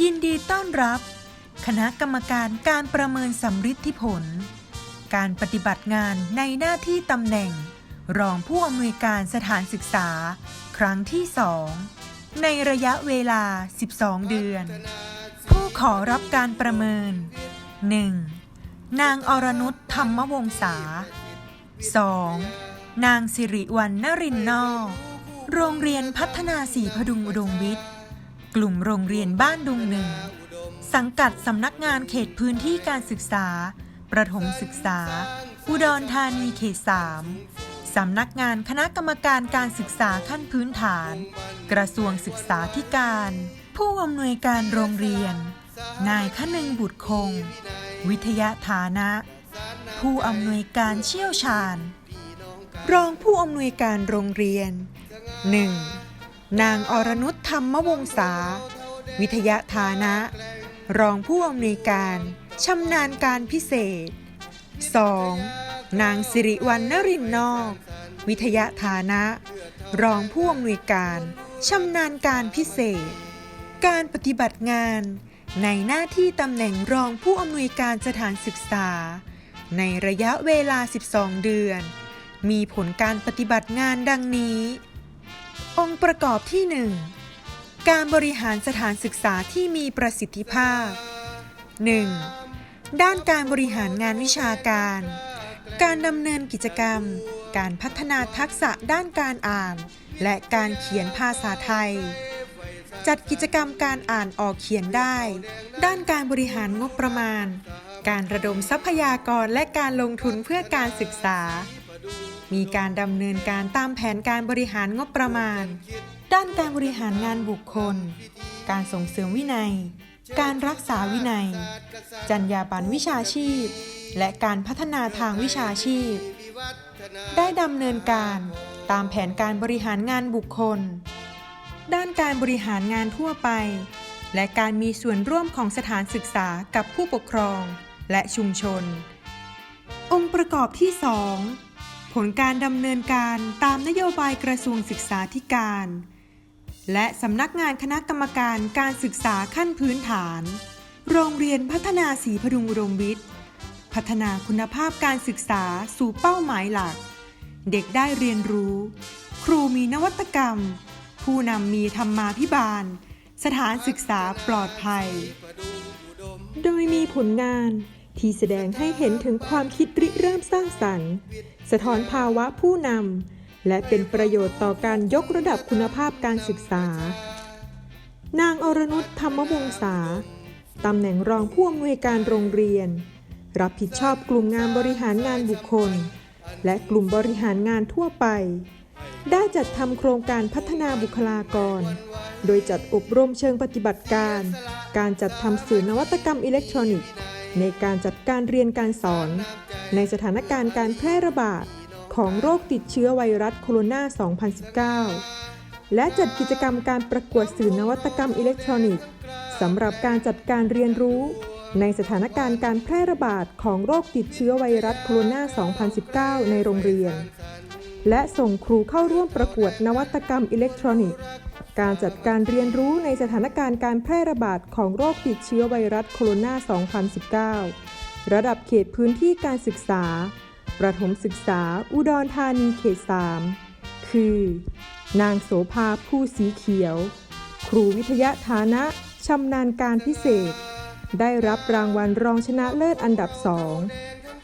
ยินดีต้อนรับ คณะกรรมการการประเมินสำฤทธิผล การปฏิบัติงานในหน้าที่ตำแหน่ง รองผู้อำนวยการสถานศึกษา ครั้งที่2ในระยะเวลา 12 เดือน ผู้ขอรับการประเมิน 1. นางอรนุชธรรมวงศา 2. นางสิริวัณนรินนอก โรงเรียนพัฒนาสีพดุงอุดมวิทย์ กลุ่มโรงเรียนบ้านดุงหนึ่ง สังกัดสำนักงานเขตพื้นที่การศึกษา ประถมศึกษา อุดรธานีเขต3สำนักงานคณะกรรมการการศึกษาขั้นพื้นฐาน กระทรวงศึกษาธิการ ผู้อำนวยการโรงเรียน นายคนึงบุตรคง วิทยาฐานะ ผู้อำนวยการเชี่ยวชาญ รองผู้อำนวยการโรงเรียน 1. นางอรนุชธรรมวงศา วิทยาฐานะ รองผู้อำนวยการชำนาญการพิเศษ 2. นางสิริวัณนรินนอก วิทยาฐานะ รองผู้อำนวยการชำนาญการพิเศษ การปฏิบัติงานในหน้าที่ตำแหน่งรองผู้อำนวยการสถานศึกษา ในระยะเวลา 12 เดือน มีผลการปฏิบัติงานดังนี้ องค์ประกอบที่ 1 การบริหารสถานศึกษาที่มีประสิทธิภาพ 1. ด้านการบริหารงานวิชาการ การดำเนินกิจกรรม การพัฒนาทักษะด้านการอ่าน และการเขียนภาษาไทย จัดกิจกรรมการอ่านออกเขียนได้ ด้านการบริหารงบประมาณ การระดมทรัพยากรและการลงทุนเพื่อการศึกษา มีการดำเนินการตามแผนการบริหารงบประมาณ ด้านการบริหารงานบุคคล การส่งเสริมวินัย การรักษาวินัย จรรยาบรรณวิชาชีพ และการพัฒนาทางวิชาชีพ ได้ดำเนินการตามแผนการบริหารงานบุคคล ด้านการบริหารงานทั่วไป และการมีส่วนร่วมของสถานศึกษากับผู้ปกครองและชุมชน องค์ประกอบที่ 2 ผลการดำเนินการตามนโยบายกระทรวงศึกษาธิการ และสำนักงานคณะกรรมการการศึกษาขั้นพื้นฐาน โรงเรียนพัฒนาสีพดุงอุดมวิทย์ พัฒนาคุณภาพการศึกษาสู่เป้าหมายหลัก เด็กได้เรียนรู้ ครูมีนวัตกรรม ผู้นำมีธรรมาภิบาล สถานศึกษาปลอดภัย โดยมีผลงาน ที่แสดงให้เห็นถึงความคิดริเริ่มสร้างสรรค์ สะท้อนภาวะผู้นำและเป็นประโยชน์ต่อการยกระดับคุณภาพการศึกษา นางอรนุชธรรมวงศาตำแหน่งรองผู้อำนวยการโรงเรียน รับผิดชอบกลุ่มงานบริหารงานบุคคล และกลุ่มบริหารงานทั่วไป ได้จัดทำโครงการพัฒนาบุคลากร โดยจัดอบรมเชิงปฏิบัติการ การจัดทำสื่อนวัตกรรมอิเล็กทรอนิกส์ ในการจัดการเรียนการสอน ในสถานการณ์การแพร่ระบาดของโรคติดเชื้อไวรัสโคโรนา 2019 และจัดกิจกรรมการประกวดสื่อนวัตกรรมอิเล็กทรอนิกส์สำหรับการจัดการเรียนรู้ ในสถานการณ์การแพร่ระบาดของโรคติดเชื้อไวรัสโคโรนา 2019 ในโรงเรียน และส่งครูเข้าร่วมประกวดนวัตกรรมอิเล็กทรอนิกส์ การจัดการเรียนรู้ในสถานการณ์การแพร่ระบาดของโรคติดเชื้อไวรัสโคโรนา 2019 ระดับเขตพื้นที่การศึกษา ประถมศึกษา อุดรธานีเขต 3 คือ นางโสภาผู้สีเขียว ครูวิทยาฐานะชำนาญการพิเศษ ได้รับรางวัลรองชนะเลิศอันดับสอง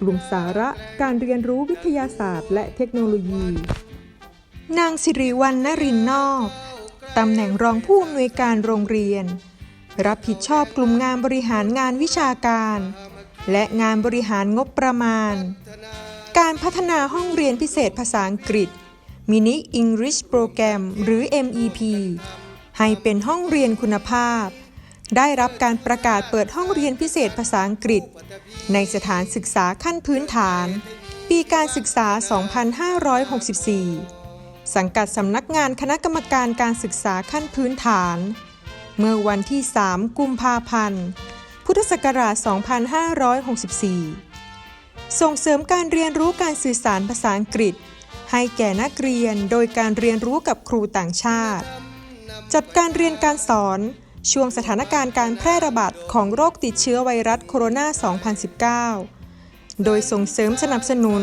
กลุ่มสาระการเรียนรู้วิทยาศาสตร์ และเทคโนโลยี นางสิริวัณนรินนอก ตำแหน่งรองผู้อำนวยการโรงเรียน รับผิดชอบกลุ่มงานบริหารงานวิชาการ และงานบริหารงบประมาณ การพัฒนาห้องเรียนพิเศษภาษาอังกฤษ Mini English Program หรือ MEP ให้เป็นห้องเรียนคุณภาพ ได้รับการประกาศเปิดห้องเรียนพิเศษภาษาอังกฤษ ในสถานศึกษาขั้นพื้นฐาน ปีการศึกษา 2564 สังกัดสำนักงานคณะกรรมการการศึกษาขั้นพื้นฐาน เมื่อวันที่ 3 กุมภาพันธ์ พุทธศักราช 2564 ส่งเสริมการเรียนรู้การสื่อสารภาษาอังกฤษ ให้แก่นักเรียนโดยการเรียนรู้กับครูต่างชาติ จัดการเรียนการสอนช่วงสถานการณ์การแพร่ระบาดของโรคติดเชื้อไวรัสโคโรนา 2019 โดยส่งเสริมสนับสนุน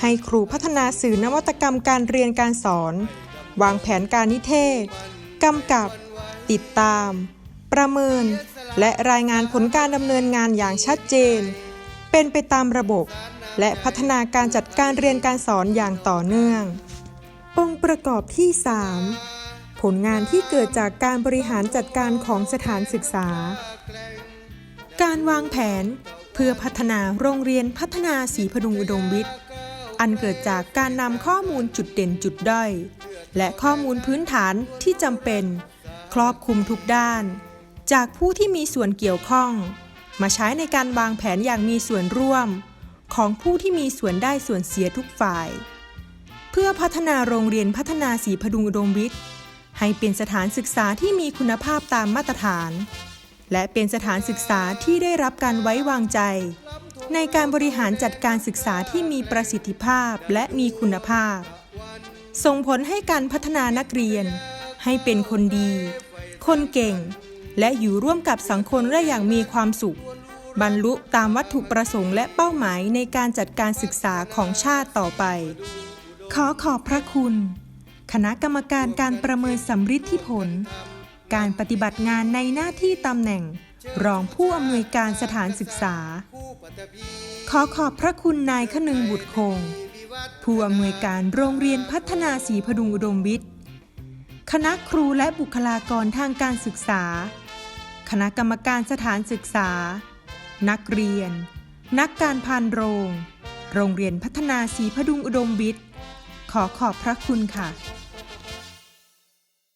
ให้ครูพัฒนาสื่อนวัตกรรมการเรียนการสอน วางแผนการนิเทศ กำกับ ติดตาม ประเมิน และรายงานผลการดำเนินงานอย่างชัดเจน เป็นไปตามระบบ และพัฒนาการจัดการเรียนการสอนอย่างต่อเนื่อง องค์ประกอบที่ 3 ผลงานที่เกิดจากการบริหารจัดการของสถานศึกษา การวางแผนเพื่อพัฒนาโรงเรียนพัฒนาศรีพดุงอุดมวิทย์ อันเกิดจากการนำข้อมูลจุดเด่นจุดด้อย และข้อมูลพื้นฐานที่จำเป็น ครอบคลุมทุกด้าน จากผู้ที่มีส่วนเกี่ยวข้อง มาใช้ในการวางแผนอย่างมีส่วนร่วม ของผู้ที่มีส่วนได้ส่วนเสียทุกฝ่าย เพื่อพัฒนาโรงเรียนพัฒนาศรีพดุงอุดมวิทย์ ให้เป็นสถานศึกษาที่มีคุณภาพตามมาตรฐาน และเป็นสถานศึกษาที่ได้รับการไว้วางใจ ในการบริหารจัดการศึกษาที่มีประสิทธิภาพและมีคุณภาพ ส่งผลให้การพัฒนานักเรียน ให้เป็นคนดี คนเก่ง และอยู่ร่วมกับสังคมได้อย่างมีความสุข บรรลุตามวัตถุประสงค์และเป้าหมายในการจัดการศึกษาของชาติต่อไป ขอขอบพระคุณ คณะกรรมการการประเมินสำฤทธิผล การปฏิบัติงานในหน้าที่ตำแหน่ง รองผู้อำนวยการสถานศึกษา ขอขอบพระคุณนายคนึงบุตรคง ผู้อำนวยการโรงเรียนพัฒนาศรีพดุงอุดมวิทย์ คณะครูและบุคลากรทางการศึกษา คณะกรรมการสถานศึกษา นักเรียน นักการพานโรง โรงเรียนพัฒนาศรีพดุงอุดมวิทย์ ขอขอบพระคุณค่ะ